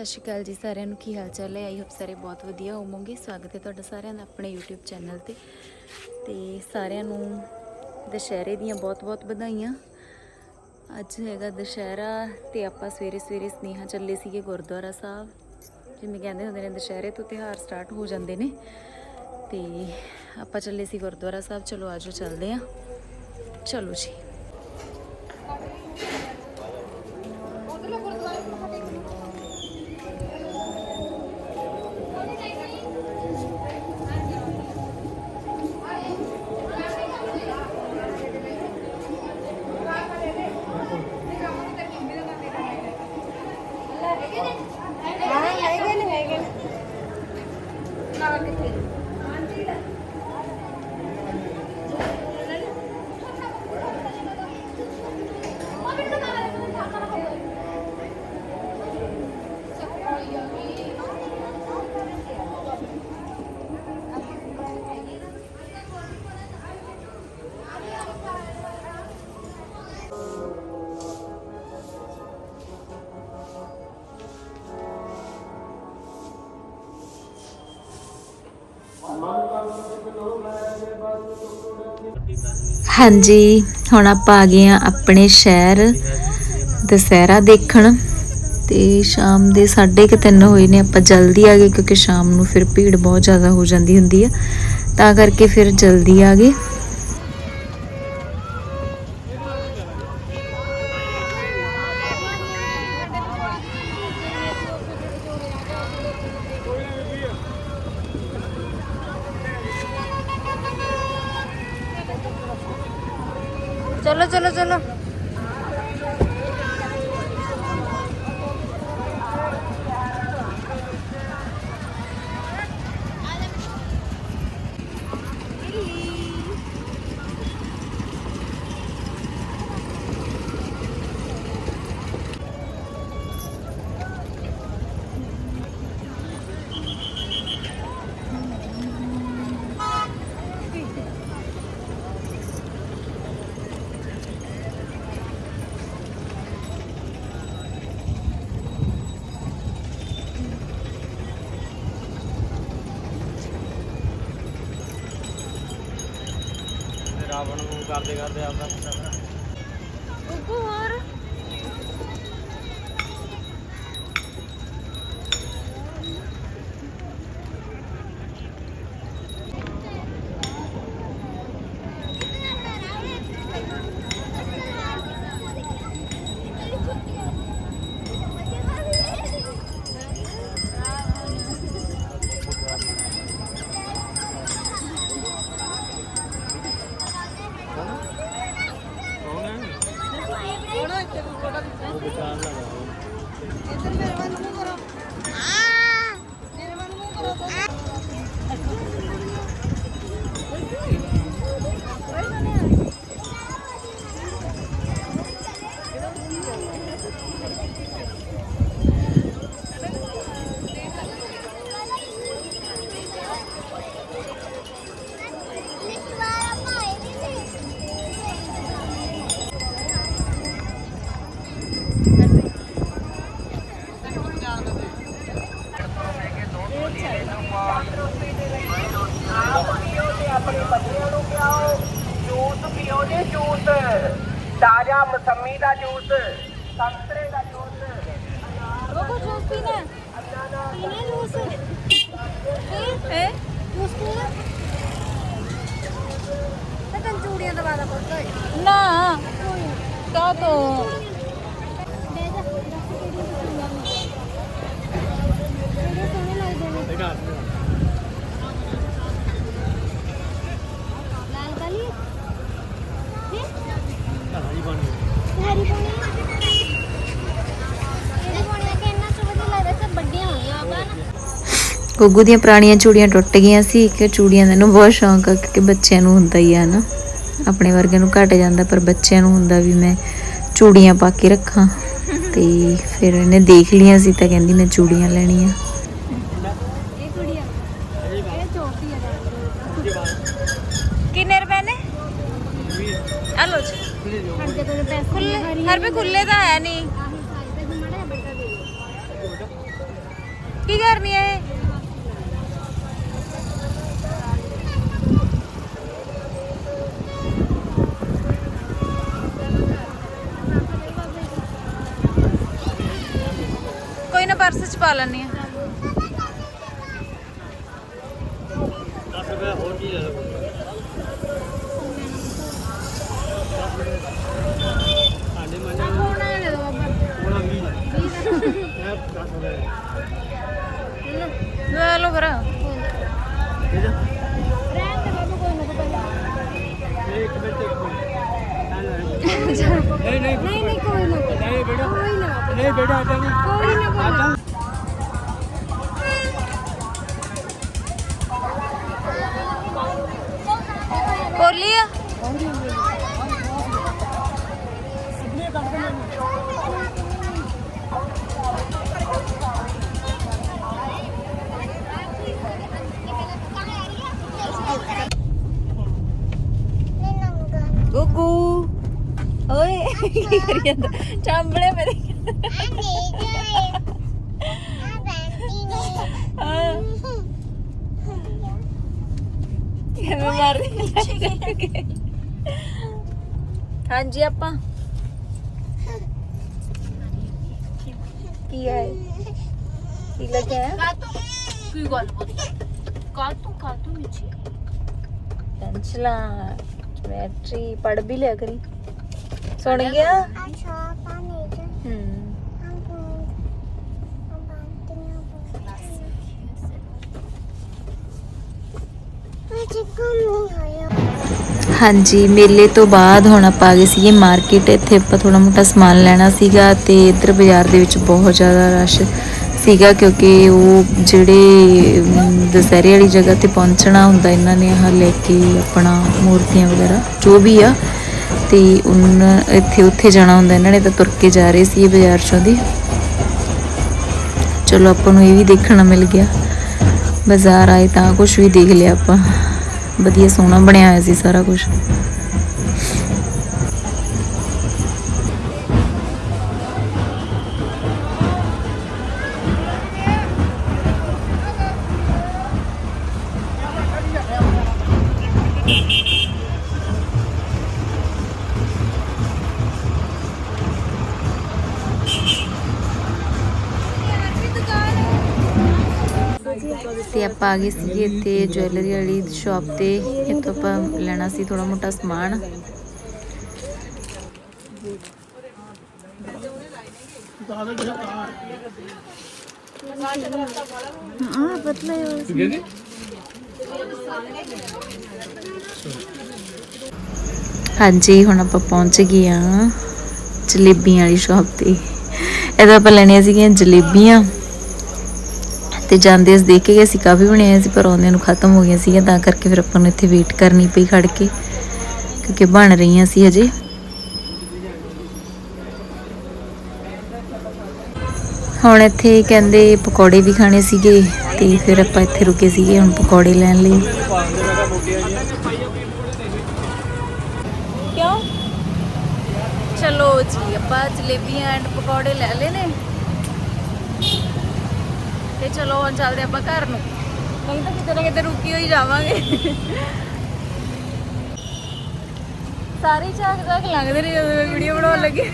ਸਤਿ ਸ਼੍ਰੀ ਅਕਾਲ ਜੀ, ਸਾਰਿਆਂ ਨੂੰ ਕੀ ਹਾਲ ਚਾਲ ਹੈ? ਆਈ ਹੋਪ ਸਾਰੇ ਬਹੁਤ ਵਧੀਆ ਹੋਵੋਗੇ। ਸਵਾਗਤ ਹੈ ਤੁਹਾਡਾ ਸਾਰਿਆਂ ਦਾ ਆਪਣੇ YouTube ਚੈਨਲ ਤੇ। ਤੇ ਸਾਰਿਆਂ ਨੂੰ ਦੁਸ਼ਹਿਰੇ ਦੀਆਂ ਬਹੁਤ-ਬਹੁਤ ਵਧਾਈਆਂ। ਅੱਜ ਹੈਗਾ ਦੁਸ਼ਹਿਰਾ ਤੇ ਆਪਾਂ ਸਵੇਰੇ ਸਵੇਰੇ ਸਨੇਹਾ ਚੱਲੇ ਸੀਗੇ ਗੁਰਦੁਆਰਾ ਸਾਹਿਬ। ਜਿਵੇਂ ਕਹਿੰਦੇ ਹੁੰਦੇ ਨੇ, ਦੁਸ਼ਹਿਰੇ ਤੋਂ ਤਿਉਹਾਰ ਸਟਾਰਟ ਹੋ ਜਾਂਦੇ ਨੇ। ਤੇ ਆਪਾਂ ਚੱਲੇ ਸੀ ਗੁਰਦੁਆਰਾ ਸਾਹਿਬ। ਚਲੋ, ਆਜੋ ਚੱਲਦੇ ਆਂ ਚਲੋ ਜੀ। ਹਾਂਜੀ, ਹੁਣ ਆਪਾਂ ਆ ਗਏ ਆ ਆਪਣੇ ਸ਼ਹਿਰ, ਦੁਸਹਿਰਾ ਦੇਖਣ। ਤੇ ਸ਼ਾਮ ਦੇ 3:30 ਹੋਏ ਨੇ, ਆਪਾਂ ਜਲਦੀ ਆ ਗਏ ਕਿਉਂਕਿ ਸ਼ਾਮ ਨੂੰ ਫਿਰ ਭੀੜ ਬਹੁਤ ਜ਼ਿਆਦਾ ਹੋ ਜਾਂਦੀ ਹੁੰਦੀ ਆ। ਤਾਂ ਕਰਕੇ ਫਿਰ ਜਲਦੀ ਆ ਗਏ। ਚਲੋ ਚਲੋ ਰਾਵਣ ਨੂੰ ਕਰਦੇ ਕਰਦੇ ਆਪਦਾ ਮੁੰਡਾ ਭਰਾ ਹੋਰ? ਹੈ ਉਹ ਵਿਚਾਰ ਲਗਾ ਆਪਣੇ Baba juice pina. Pina juice. ਹੈ ਜੂਸ ਪੀਣਾ ਤੇ ਕੰਚੂੜੀਆਂ ਦਵਾ ਦਾ ਪੁੱਤ ਨਾ ਕਾ ਤੋਂ ਗੁੱਗੂ ਦੀਆਂ ਪੁਰਾਣੀਆਂ ਚੂੜੀਆਂ ਟੁੱਟ ਗਈਆਂ ਸੀ ਕਿ ਚੂੜੀਆਂ ਦਾ ਨੂੰ ਬਹੁਤ ਸ਼ੌਂਕ ਆ ਕਿ ਬੱਚਿਆਂ ਨੂੰ ਹੁੰਦਾ ਹੀ ਆ ਨਾ। ਆਪਣੇ ਵਰਗਿਆਂ ਨੂੰ ਘਟ ਜਾਂਦਾ, ਪਰ ਬੱਚਿਆਂ ਨੂੰ ਹੁੰਦਾ ਵੀ ਮੈਂ ਚੂੜੀਆਂ ਪਾ ਕੇ ਰੱਖਾਂ। ਤੇ ਫਿਰ ਇਹਨੇ ਦੇਖ ਲੀਆਂ ਸੀ ਤਾਂ ਕਹਿੰਦੀ ਮੈਂ ਚੂੜੀਆਂ ਲੈਣੀਆਂ। ਕਿੰਨੇ ਰੁਪਏ ਨੇ? ਹਲੋ ਹਰ ਜਗ੍ਹਾ ਖੁੱਲੇ ਹਰ ਵੀ ਖੁੱਲੇ ਤਾਂ ਹੈ ਨਹੀਂ। ਕੀ ਕਰਨੀ ਹੈ ਪਾ ਲੈਣੀ ਆ 10 ਰੁਪਏ ਹੋਰ ਕੀ ਲੈ ਲਓ ਆਂਡੇ ਮੰਨੇ ਹੁਣ ਇਹ ਦੇ ਦੋ ਬਾਬਾ ਹੁਣ 20 ਇਹ 10 ਰੁਪਏ ਲੈ ਲਓ ਫਿਰ ਠੀਕ ਹੈ ਰਹਿਣ ਦੇ ਬਾਬਾ ਕੋਈ ਨਾ ਪਹਿਲਾਂ ਇਹ ਇੱਕ ਮਿੰਟ ਇੱਕ ਮਿੰਟ ਨਹੀਂ ਨਹੀਂ ਨਹੀਂ ਨਹੀਂ ਕੋਈ ਨਾ ਨਹੀਂ ਬੇਟਾ ਕੋਈ ਨਾ ਨਹੀਂ ਬੇਟਾ ਆਟਾ ਨਹੀਂ ਕੋਈ ਨਾ ਕੋਈ ਨਾ ਬੋਲੀ ਆ ਗੁੱਗੂ ਓਏ ਕੀ ਕਰੀ ਜਾਂਦਾ ਚਾਂਬਲੇ ਮੇਰੇ ਹਾਂ ਕਿਵੇਂ ਮਾਰ ਰਹੀ ਹਾਂਜੀ ਆਪਾਂ ਕੀ ਹੈ ਕੀ ਲੱਗਿਆ ਕੀ ਗੱਲ ਬੋਲੀ ਕਾਲ ਤੂੰ ਕਾਲ ਤੂੰ ਨੀਚੇ ਪੈਨਸਲਾ ਬੈਟਰੀ ਪੜ ਵੀ ਲਿਆ ਕਰੀ ਸੁਣ ਗਿਆ ਹਾਂਜੀ ਮੇਲੇ ਤੋਂ ਬਾਅਦ ਹੁਣ ਆਪਾਂ ਆ ਗਏ ਸੀਗੇ ਮਾਰਕੀਟ ਇੱਥੇ ਆਪਾਂ ਥੋੜਾ ਮੋਟਾ ਸਮਾਨ ਲੈਣਾ ਸੀਗਾ ਤੇ ਇੱਧਰ ਬਾਜ਼ਾਰ ਦੇ ਵਿੱਚ ਬਹੁਤ ਜ਼ਿਆਦਾ ਰਸ਼ ਸੀਗਾ ਕਿਉਂਕਿ ਉਹ ਜਿਹੜੇ ਅਮ, ਦੁਸਹਿਰੇ ਵਾਲੀ ਜਗ੍ਹਾ ਤੇ ਪਹੁੰਚਣਾ ਹੁੰਦਾ ਇਹਨਾਂ ਨੇ ਆਹ ਲੈ ਕੇ ਆਪਣਾ ਮੂਰਤੀਆਂ ਵਗੈਰਾ ਜੋ ਵੀ ਆ ਤੇ ਉਨ ਇੱਥੇ ਉੱਥੇ ਜਾਣਾ ਹੁੰਦਾ ਇਹਨਾਂ ਨੇ ਤਾਂ ਤੁਰ ਕੇ ਜਾ ਰਹੇ ਸੀ ਬਾਜ਼ਾਰ ਚੋਂ ਦੀ। ਚਲੋ ਆਪਾਂ ਨੂੰ ਇਹ ਵੀ ਦੇਖਣਾ ਮਿਲ ਗਿਆ। ਬਾਜ਼ਾਰ ਆਏ ਤਾਂ ਕੁਝ ਵੀ ਦੇਖ ਲਿਆ ਆਪਾਂ। ਵਧੀਆ ਸੋਹਣਾ ਬਣਿਆ ਹੋਇਆ ਸੀ ਸਾਰਾ ਕੁਝ ਤੇ ਆਪਾਂ ਆ ਗਏ ਸੀਗੇ ਇੱਥੇ ਜੁਐਲਰੀ ਵਾਲੀ ਸ਼ਾਪ ਤੇ। ਇੱਥੋਂ ਆਪਾਂ ਲੈਣਾ ਸੀ ਥੋੜਾ ਮੋਟਾ ਸਮਾਨ। ਹਾਂ ਪਤਲਾ ਹੈ ਹਾਂਜੀ ਹੁਣ ਆਪਾਂ ਪਹੁੰਚ ਗਏ ਆ ਜਲੇਬੀਆਂ ਵਾਲੀ ਸ਼ਾਪ ਤੇ। ਇਹਦਾ ਆਪਾਂ ਲੈਣੀਆਂ ਸੀਗੀਆਂ ਜਲੇਬੀਆਂ। ਤੇ ਜਾਂਦੇ ਅਸੀਂ ਦੇਖ ਕੇ ਗਏ ਕਾਫੀ ਬਣਿਆ ਸੀ, ਪਰ ਆਉਂਦੇ ਨੂੰ ਖਤਮ ਹੋ ਗਈਆਂ ਸੀਗੀਆਂ, ਤਾਂ ਕਰਕੇ ਫਿਰ ਆਪਾਂ ਨੂੰ ਇੱਥੇ ਵੇਟ ਕਰਨੀ ਪਈ ਖੜ ਕੇ, ਕਿਉਂਕਿ ਬਣ ਰਹੀਆਂ ਸੀ ਹਜੇ। ਹੁਣ ਇੱਥੇ ਕਹਿੰਦੇ ਪਕੌੜੇ ਵੀ ਖਾਣੇ ਸੀਗੇ, ਤੇ ਫਿਰ ਆਪਾਂ ਇੱਥੇ ਰੁਕੇ ਸੀਗੇ, ਹੁਣ ਪਕੌੜੇ ਲੈਣ ਲਈ। ਕਿਉਂ? ਚਲੋ ਜੀ, ਆਪਾਂ ਜਲੇਬੀਆਂ ਐਂਡ ਪਕੌੜੇ ਲੈ ਲਏ ਤੇ ਚਲੋ ਹੁਣ ਚੱਲਦੇ ਆਪਾਂ ਘਰ ਨੂੰ। ਨਹੀਂ ਤਾਂ ਕਿਤੇ ਨਾ ਕਿਤੇ ਰੁਕੀ ਹੋਈ ਜਾਵਾਂਗੇ। ਸਾਰੇ ਝਾਕ ਝਾਕ ਲੰਘਦੇ ਨੇ ਜਦੋਂ ਵੀਡੀਓ ਬਣਾਉਣ ਲੱਗੇ।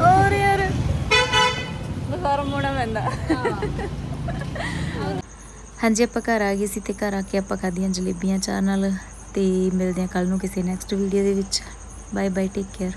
ਹੋਰ ਯਾਰ ਬਸਾਰ ਮੋੜਾ ਪੈਂਦਾ। ਹਾਂਜੀ, ਆਪਾਂ ਘਰ ਆ ਗਏ ਸੀ ਤੇ ਘਰ ਆ ਕੇ ਆਪਾਂ ਖਾਧੀਆਂ ਜਲੇਬੀਆਂ, ਚਾਹ ਨਾਲ। ਤੇ ਮਿਲਦੇ ਹਾਂ ਕੱਲ ਨੂੰ ਕਿਸੇ ਨੈਕਸਟ ਵੀਡੀਓ ਦੇ ਵਿੱਚ। Bye bye take care